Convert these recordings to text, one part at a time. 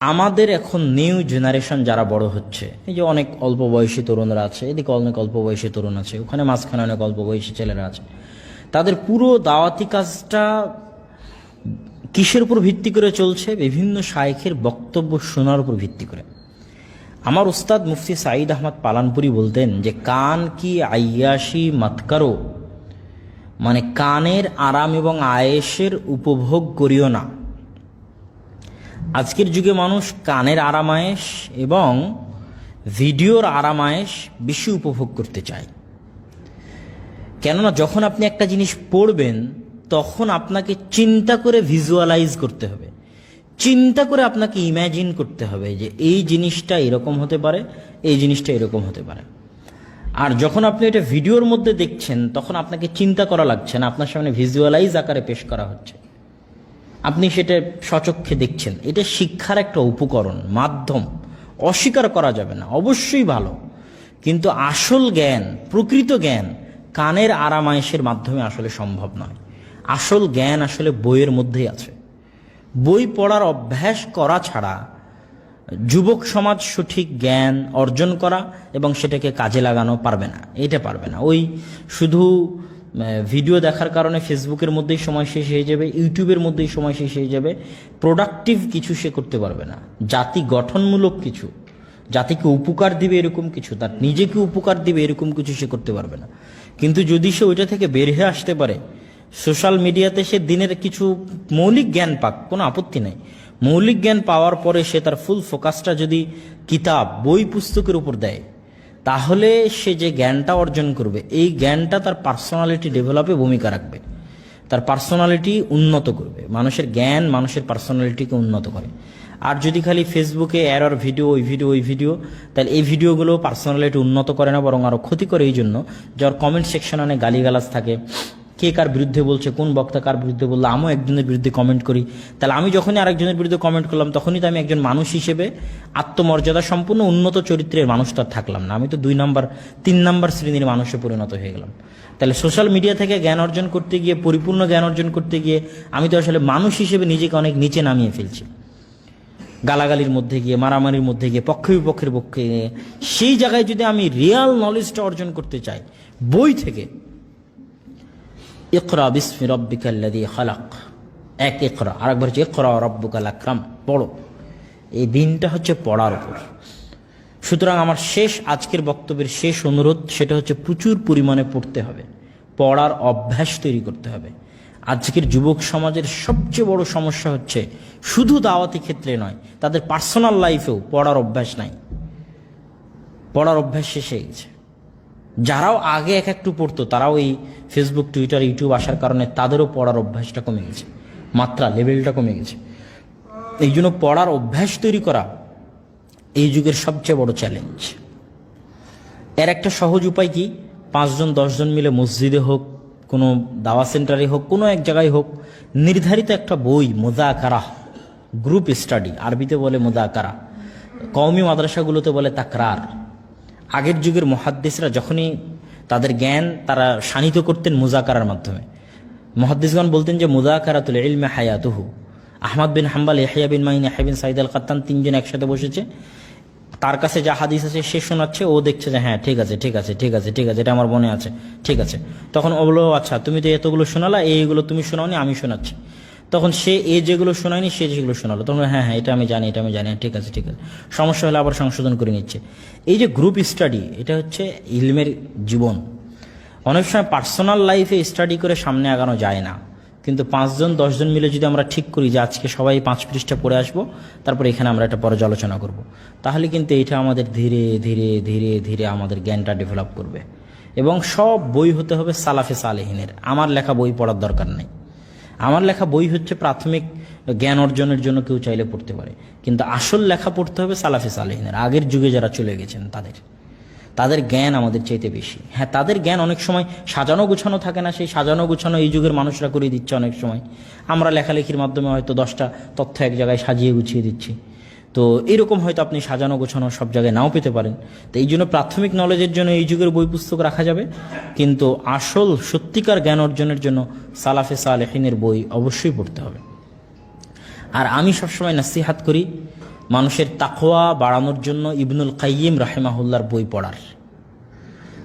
আমাদের এখন new generation যারা বড় হচ্ছে, এই যে অনেক অল্প বয়সী তরুণরা আছে, এদিকে অনেক অল্প বয়সী তরুণ আছে, ওখানে মাঝখানে অনেক অল্প বয়সী ছেলেরা আছে। তাদের পুরো দাওয়াতি কাজটা কিসের উপর ভিত্তি করে চলছে? বিভিন্ন শায়েখের বক্তব্য শোনার উপর ভিত্তি করে। আমার উস্তাদ মুফতি সাঈদ আহমদ পালানপুরি বলতেন যে, কান কি আয়াসি মাতকারো মানে কানের আরাম এবং আয়েসের উপভোগ করিও না। আজকের যুগে মানুষ কানের আরামায়েশ এবং ভিডিওর আরামায়েশ বেশি উপভোগ করতে চায়। কেননা যখন আপনি একটা জিনিস পড়বেন, তখন আপনাকে চিন্তা করে ভিজুয়ালাইজ করতে হবে। চিন্তা করে আপনাকে ইম্যাজিন করতে হবে যে এই জিনিসটা এরকম হতে পারে, এই জিনিসটা এরকম হতে পারে। আর যখন আপনি এটা ভিডিওর মধ্যে দেখছেন, তখন আপনাকে চিন্তা করা লাগছে না, আপনার সামনে ভিজুয়ালাইজ আকারে পেশ করা হচ্ছে। আপনি সেটা সচক্ষে দেখছেন। এটা শিক্ষার একটা উপকরণ, মাধ্যম। অস্বীকার করা যাবে না, অবশ্যই ভালো। কিন্তু আসল জ্ঞান, প্রকৃত জ্ঞান কানের আরামায়েশের মাধ্যমে আসলে সম্ভব নয়। আসল জ্ঞান আসলে বইয়ের মধ্যেই আছে। বই পড়ার অভ্যাস করা ছাড়া যুবক সমাজ সঠিক জ্ঞান অর্জন করা এবং সেটাকে কাজে লাগানো পারবে না, এটা পারবে না। ওই শুধু ভিডিও দেখার কারণে ফেসবুকের মধ্যেই সময় শেষ হয়ে যাবে, ইউটিউবের মধ্যেই সময় শেষ হয়ে যাবে। প্রোডাক্টিভ কিছু সে করতে পারবে না। জাতি গঠনমূলক কিছু। জাতিকে উপকার দিবে এরকম কিছু, তার নিজেকে উপকার দিবে এরকম কিছু সে করতে পারবে না। কিন্তু যদি সে ওইটা থেকে বের হয়ে আসতে পারে সোশ্যাল মিডিয়াতে সে দিনের কিছু মৌলিক জ্ঞান পাক, কোনো আপত্তি নেই। মৌলিক জ্ঞান পাওয়ার পরে সে তার ফুল ফোকাসটা যদি কিতাব, বই, পুস্তকের উপর দেয় তাহলে সে যে জ্ঞানটা অর্জন করবে, এই জ্ঞানটা তার পার্সোনালিটি ডেভেলপে ভূমিকা রাখবে। তার পার্সোনালিটি উন্নত করবে। মানুষের জ্ঞান মানুষের পার্সোনালিটিকে উন্নত করে। আর যদি খালি ফেসবুকে এরর ভিডিও ওই ভিডিও ওই ভিডিও তাহলে এই ভিডিওগুলো পার্সোনালিটি উন্নত করে না, বরং আরও ক্ষতি করে। এই জন্য যার কমেন্ট সেকশন অনেক গালিগালাজ থাকে কে কার বিরুদ্ধে বলছে, কোন বক্তা কার বিরুদ্ধে বলল, আমিও একজনের বিরুদ্ধে কমেন্ট করি। তাহলে আমি যখনই আরেকজনের বিরুদ্ধে কমেন্ট করলাম, তখনই তো আমি একজন মানুষ হিসেবে আত্মমর্যাদা সম্পূর্ণ উন্নত চরিত্রের মানুষ থাকলাম না। আমি তো দুই নাম্বার, তিন নাম্বার শ্রেণির মানুষে পরিণত হয়ে গেলাম। তাহলে সোশ্যাল মিডিয়া থেকে জ্ঞান অর্জন করতে গিয়ে, পরিপূর্ণ জ্ঞান অর্জন করতে গিয়ে, আমি তো আসলে মানুষ হিসেবে নিজেকে অনেক নিচে নামিয়ে ফেলছি। গালাগালির মধ্যে গিয়ে, মারামারির মধ্যে গিয়ে, পক্ষ বিপক্ষের পক্ষে সেই জায়গায় যদি আমি রিয়াল নলেজটা অর্জন করতে চাই, বই থেকে ইকরা বিসমি রব্বিকাল্লাদি খালাক। এক ইকরা, আরেকবার হচ্ছে ইকরা রব্বুকাল পড়ো। এই দিনটা হচ্ছে পড়ার উপর। সুতরাং আমার শেষ আজকের বক্তব্যের শেষ অনুরোধ, সেটা হচ্ছে প্রচুর পরিমাণে পড়তে হবে। পড়ার অভ্যাস তৈরি করতে হবে। আজকের যুবক সমাজের সবচেয়ে বড় সমস্যা হচ্ছে শুধু দাওয়াতি ক্ষেত্রে নয়, তাদের পার্সোনাল লাইফেও পড়ার অভ্যাস নাই। পড়ার অভ্যাস শেষ হয়ে গেছে। যারাও আগে এক একটু পড়তো, তারাও এই ফেসবুক টুইটার ইউটিউব আসার কারণে তাদেরও পড়ার অভ্যাসটা কমে গেছে। মাত্রা লেভেলটা কমে গেছে। এই জন্য পড়ার অভ্যাস তৈরি করা এই যুগের সবচেয়ে বড় চ্যালেঞ্জ এর একটা সহজ উপায় কি? পাঁচজন, দশজন মিলে মসজিদে হোক, কোনো দাওয়া সেন্টারে হোক, কোনো এক জায়গায় হোক, নির্ধারিত একটা বই, মোজাকারা গ্রুপ স্টাডি আরবিতে বলে মোজাকারা, কওমি মাদ্রাসাগুলোতে বলে তাকরার। আগের যুগের মহাদ্দেশরা যখনই তাদের জ্ঞান তারা শানিত করতেন মুজাকারার মাধ্যমে। মহাদ্দেশগণ বলতেন যে, মুজাকারাতুল ইলমে হায়াতুহু। Ahmad bin Hanbal, Yahya bin Main, Yahya bin Said al Qattan তিনজন একসাথে বসেছে। তার কাছে যা হাদিস আছে সে শোনাচ্ছে, ও দেখছে যে হ্যাঁ ঠিক আছে ঠিক আছে ঠিক আছে ঠিক আছে, এটা আমার মনে আছে, ঠিক আছে। তখন ও বলল আচ্ছা তুমি তো এতগুলো শোনালা, এইগুলো তুমি শোনাওনি, আমি শোনাচ্ছি। তখন সে এ যেগুলো শোনায়নি, সে যেগুলো শোনালো। তখন হ্যাঁ হ্যাঁ এটা আমি জানি, এটা আমি জানি ঠিক আছে ঠিক আছে। সমস্যা হলে আবার সংশোধন করে নিচ্ছে। এই যে গ্রুপ স্টাডি এটা হচ্ছে ইলমের জীবন। অনেক সময় পার্সোনাল লাইফে স্টাডি করে সামনে আগানো যায় না। কিন্তু পাঁচজন, দশজন মিলে যদি আমরা ঠিক করি যে আজকে সবাই পাঁচ পৃষ্ঠা পড়ে আসব, তারপর এখানে আমরা একটা পর্যালোচনা করব। তাহলে কিন্তু এটা আমাদের ধীরে ধীরে ধীরে ধীরে আমাদের জ্ঞানটা ডেভেলপ করবে। এবং সব বই হতে হবে সালাফে সালেহিনের। আমার লেখা বই পড়ার দরকার নেই। আমার লেখা বই হচ্ছে প্রাথমিক জ্ঞান অর্জনের জন্য কেউ চাইলে পড়তে পারে। কিন্তু আসল লেখা পড়তে হবে সালাফে সালেহিনের, আগের যুগে যারা চলে গেছেন তাদের। তাদের জ্ঞান আমাদের চাইতে বেশি। হ্যাঁ তাদের জ্ঞান অনেক সময় সাজানো গুছানো থাকে না, সেই সাজানো গুছানো এই যুগের মানুষরা করে দিচ্ছে অনেক সময়। আমরা লেখালেখির মাধ্যমে হয়তো দশটা তথ্য এক জায়গায় সাজিয়ে গুছিয়ে দিচ্ছি। তো এরকম হয়তো আপনি সাজানো গোছানো সব জায়গায় নাও পেতে পারেন। তো এই জন্য প্রাথমিক নলেজের জন্য এই যুগের বই পুস্তক রাখা যাবে। কিন্তু আসল সত্যিকার জ্ঞান অর্জনের জন্য সালাফে সালেহিনের বই অবশ্যই পড়তে হবে। আর আমি সবসময় নাসিহাত করি, মানুষের তাকোয়া বাড়ানোর জন্য ইবনুল কাইয়িম রাহেমাহুল্লার বই পড়ার।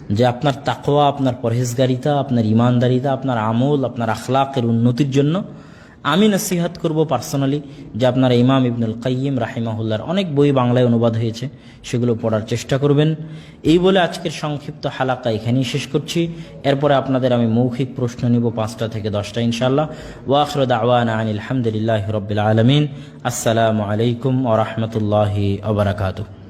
যে আপনার তাকোয়া আপনার পরহেজগারিতা, আপনার ইমানদারিতা, আপনার আমল, আপনার আখলাকের উন্নতির জন্য আমি নসিহাত করব পার্সোনালি যে আপনার ইমাম ইবনুল কাইয়িম রাহিমাহুল্লার অনেক বই বাংলায় অনুবাদ হয়েছে, সেগুলো পড়ার চেষ্টা করবেন। এই বলে আজকের সংক্ষিপ্ত হালাকা এখানেই শেষ করছি। এরপরে আপনাদের আমি মৌখিক প্রশ্ন নিব পাঁচটা থেকে দশটা ইনশাল্লাহ ওয়াখরদ আওয়ান আনিল আলহামদুলিল্লাহ রবিল আলমিন। আসসালামু আলাইকুম ওরহমতুল্লাহি ওবরাকাতু